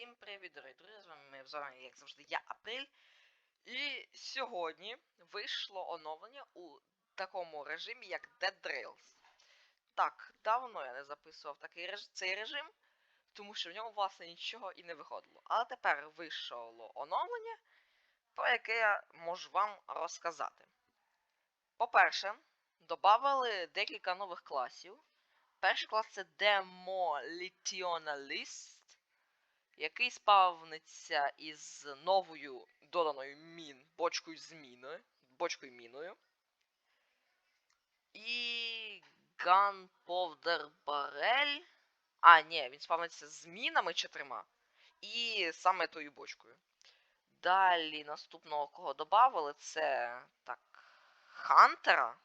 Всім привіт, дорогі друзі! З вами з вами, як завжди, я Априль. І сьогодні вийшло оновлення у такому режимі, як Dead Rails. Так, давно я не записував такий реж... цей режим, тому що в ньому, власне, нічого і не виходило. Але тепер вийшло оновлення, про яке я можу вам розказати. По-перше, додали декілька нових класів. Перший клас це Demolitionalist який спавниться із новою доданою мін, бочкою з міною, бочкою міною. І Barrel. А, ні, він спавниться з мінами чотирма. І саме тою бочкою. Далі наступного, кого додали, це. Так. Хантера.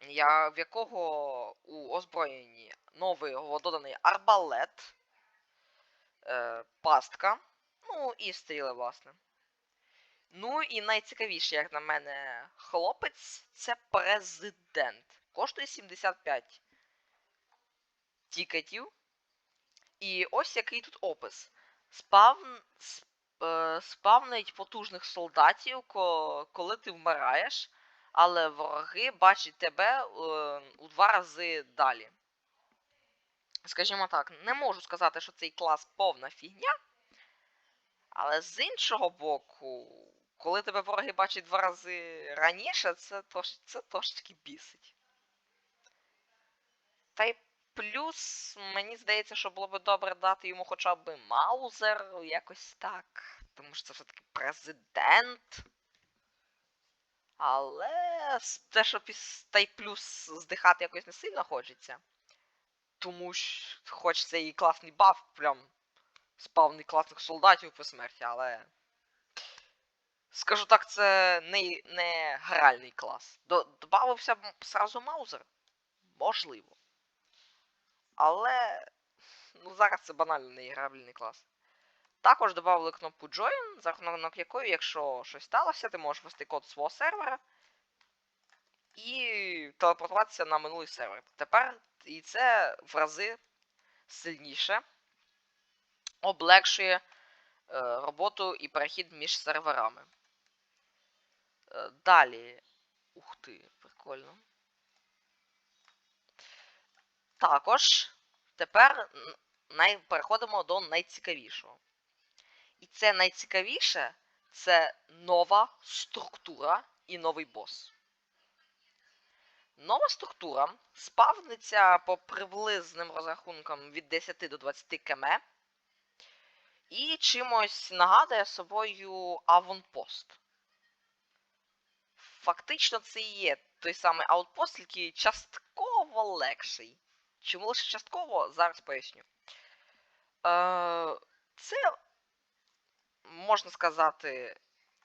Я, в якого у озброєнні новий доданий арбалет, е, пастка, ну і стріли, власне. Ну і найцікавіше, як на мене, хлопець це президент. Коштує 75 тікетів. І ось який тут опис. Спавн, сп, е, спавнить потужних солдатів, ко, коли ти вмираєш, але вороги бачать тебе е, у два рази далі. Скажімо так, не можу сказати, що цей клас повна фігня. Але з іншого боку, коли тебе вороги бачать два рази раніше, це трош, це трошечки бісить. Та й плюс, мені здається, що було б добре дати йому хоча б Маузер, якось так. Тому що це все-таки президент. Але те, що піс... та й плюс здихати якось не сильно хочеться. Тому що хочеться і класний баф, прям спавний класних солдатів по смерті, але. Скажу так, це не не гральний клас. Добавився сразу Маузер? Можливо. Але. Ну, зараз це банально не грабельний клас. Також додали кнопку Join, за рахунок якої, якщо щось сталося, ти можеш ввести код свого сервера і телепортуватися на минулий сервер. Тепер і це в рази сильніше облегшує е, роботу і перехід між серверами. Е, далі. Ух ти, прикольно. Також тепер переходимо до найцікавішого. І це найцікавіше це нова структура і новий бос. Нова структура спавниться по приблизним розрахункам від 10 до 20 км. І чимось нагадує собою аванпост. Фактично, це і є той самий аутпост, тільки частково легший. Чому лише частково, зараз поясню. Е, Це, можна сказати,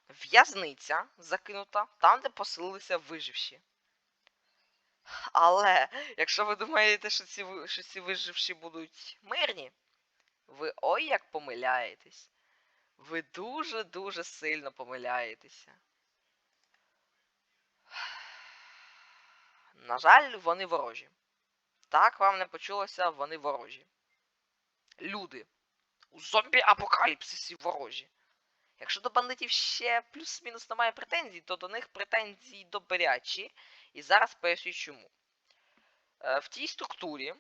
в'язниця закинута, там, де поселилися виживші. Але, якщо ви думаєте, що ці що ці виживші будуть мирні, ви ой як помиляєтесь. Ви дуже-дуже сильно помиляєтеся. На жаль, вони ворожі. Так вам не почулося, вони ворожі. Люди. У зомбі-апокаліпсисі ворожі. Якщо до бандитів ще плюс-мінус немає претензій, то до них претензії добрячі. І зараз поясню чому. Е, в тій структурі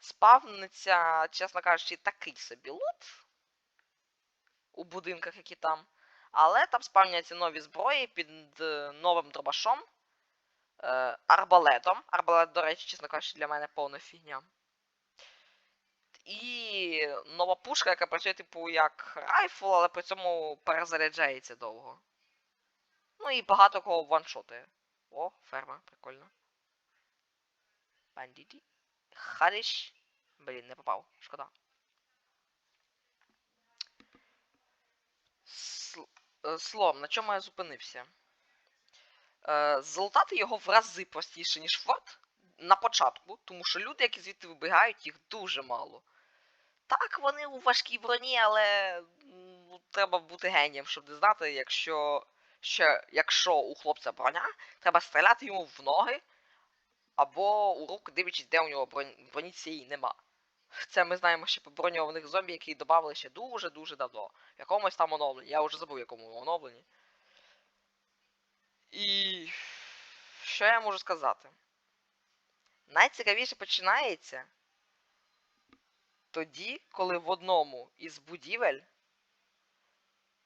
спавниться, чесно кажучи, такий собі лут у будинках, які там. Але там спавняться нові зброї під е, новим дробашом, е, арбалетом. Арбалет, до речі, чесно кажучи, для мене повна фігня. І нова пушка, яка працює, типу, як райфл, але при цьому перезаряджається довго. Ну і багато кого ваншотує. О, ферма, прикольно. Бандиті. Хариш. Блін, не попав. Шкода. Е, Словом, на чому я зупинився? Е, Золотати його в рази простіше, ніж форт на початку, тому що люди, які звідти вибігають, їх дуже мало. Так, вони у важкій броні, але треба бути генієм, щоб не знати, якщо що якщо у хлопця броня, треба стріляти йому в ноги або у руку, дивлячись, де у нього броні, броні цієї нема. Це ми знаємо ще по броньованих зомбі, які додали ще дуже-дуже давно. В якомусь там оновленні. Я вже забув, в якому оновленні. І. Що я можу сказати? Найцікавіше починається тоді, коли в одному із будівель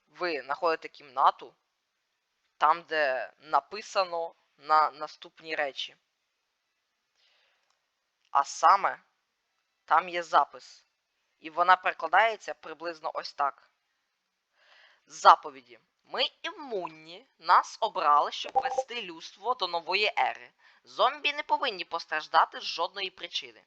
ви знаходите кімнату, там, де написано на наступні речі. А саме там є запис. І вона перекладається приблизно ось так. Заповіді. Ми імунні, нас обрали, щоб вести людство до нової ери. Зомбі не повинні постраждати з жодної причини.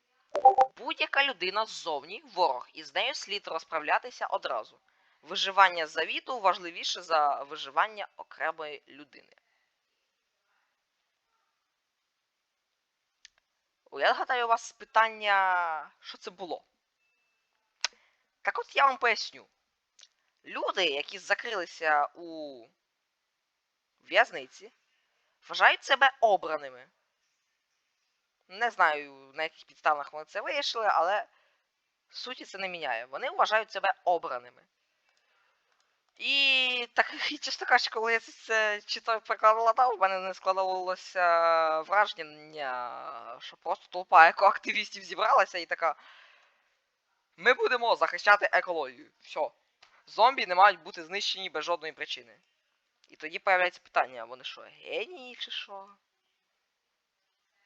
Будь-яка людина ззовні ворог, і з нею слід розправлятися одразу. Виживання завіту важливіше за виживання окремої людини. Я гадаю, у вас питання, що це було. Так от я вам поясню. Люди, які закрилися у в'язниці, вважають себе обраними. Не знаю, на яких підставах вони це вирішили, але суті це не міняє. Вони вважають себе обраними. І так, чесно кажучи, коли я це читав перекладав, в мене не складалося враження, що просто толпа екоактивістів зібралася і така. Ми будемо захищати екологію. Все. Зомбі не мають бути знищені без жодної причини. І тоді появляється питання, вони що, генії чи що?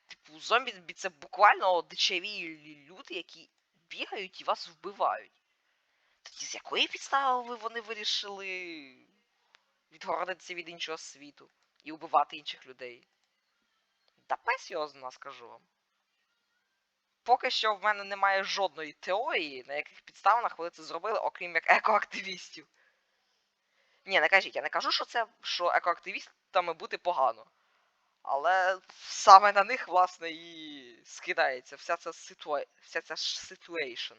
Типу, зомбі це буквально дичаві люди, які бігають і вас вбивають. Тоді з якої підстави вони вирішили відгородитися від іншого світу і вбивати інших людей? Да пес його зна, скажу вам. Поки що в мене немає жодної теорії, на яких підставах вони це зробили, окрім як екоактивістів. Ні, не кажіть, я не кажу, що це що екоактивістами бути погано. Але саме на них, власне, і скидається вся ця ситуа... вся ця ситуейшн.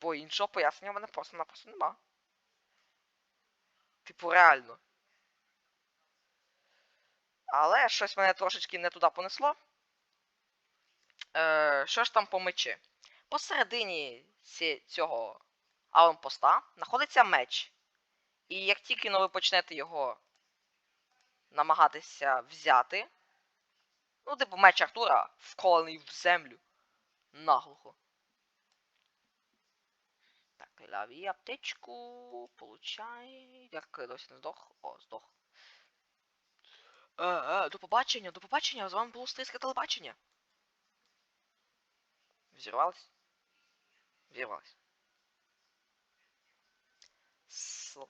Бо іншого пояснення в мене просто-напросто нема. Типу, реально. Але щось мене трошечки не туди понесло. Е, що ж там по мечі? Посередині цього аванпоста знаходиться меч. І як тільки ви почнете його намагатися взяти. Ну, типу меч Артура вколений в землю. Наглухо. Так, ляві аптечку. Получай. Як досі не здох? О, здох. Е, е, до побачення, до побачення, з вами було стрийське телебачення. Взірвалась? Взірвалась. Сл...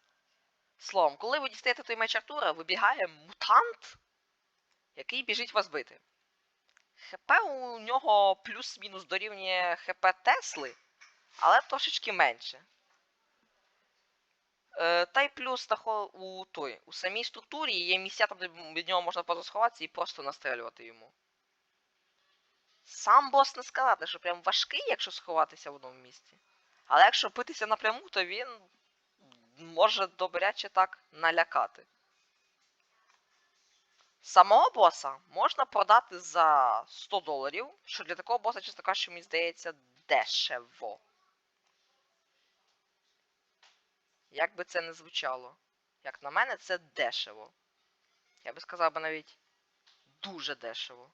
Словом, коли ви дістаєте той меч Артура, вибігає мутант, який біжить вас бити. ХП у нього плюс-мінус дорівнює ХП Тесли, але трошечки менше. Е, та й плюс у той, у самій структурі є місця, там, де від нього можна позасховатися і просто настрелювати йому. Сам бос не сказати, що прям важкий, якщо сховатися в одному місці. Але якщо битися напряму, то він може добряче так налякати. Самого боса можна продати за 100 доларів, що для такого боса, чесно кажучи, мені здається, дешево. Як би це не звучало. Як на мене, це дешево. Я би сказав би навіть дуже дешево.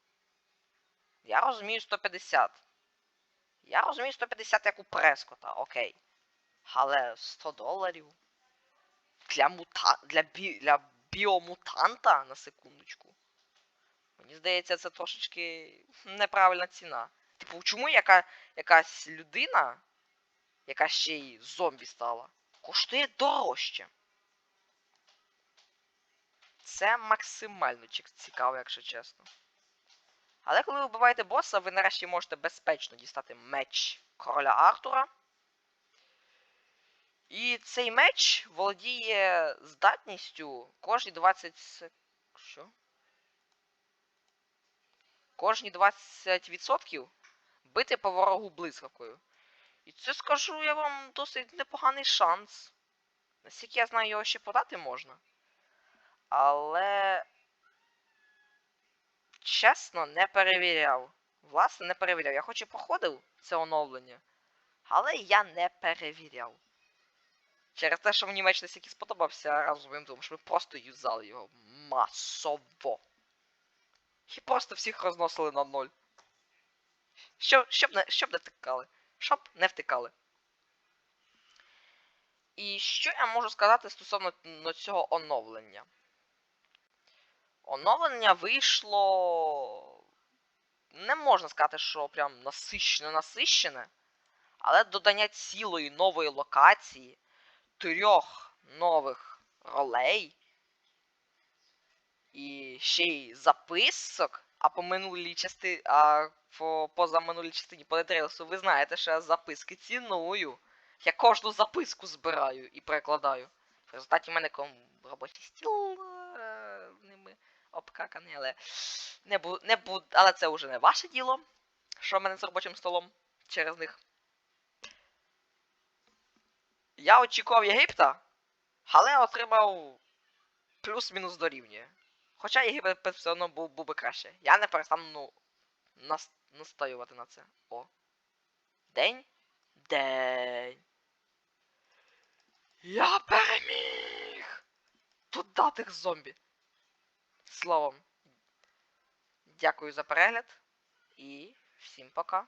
Я розумію 150. Я розумію 150 як у Прескота, окей. Але 100 доларів. Для мута... для, бі... для біомутанта на секундочку. Мені здається, це трошечки неправильна ціна. Типу, чому яка... якась людина, яка ще й зомбі стала, коштує дорожче? Це максимально цікаво, якщо чесно. Але коли ви вбиваєте боса, ви нарешті можете безпечно дістати меч короля Артура. І цей меч володіє здатністю кожні 20 сек... Що? Кожні 20% бити по ворогу блискавкою. І це скажу я вам досить непоганий шанс. Наскільки я знаю, його ще подати можна. Але. Чесно, не перевіряв. Власне, не перевіряв. Я хоч і проходив це оновлення, але я не перевіряв. Через те, що мені меч настільки сподобався разом, тому що ми просто юзали його масово. І просто всіх розносили на ноль. Щоб, щоб, не, щоб не втикали. Щоб не втикали. І що я можу сказати стосовно цього оновлення? Оновлення вийшло. Не можна сказати, що прям насищене насищене. Але додання цілої нової локації, трьох нових ролей. І ще й записок. А по минулій частині. А по позаминулій частині по Детрейлсу ви знаєте, що я записки ціную. Я кожну записку збираю і перекладаю. В результаті в мене ком... робочий стіл е, ними обкаканий, але не бу... не бу... але це вже не ваше діло, що в мене з робочим столом через них. Я очікував Єгипта, але отримав плюс-мінус дорівнює. Хоча Єгипет все одно був, був би краще. Я не перестану ну, нас... настоювати на це. О. День? День. Я переміг! Тут датих зомбі. Словом. Дякую за перегляд і всім пока.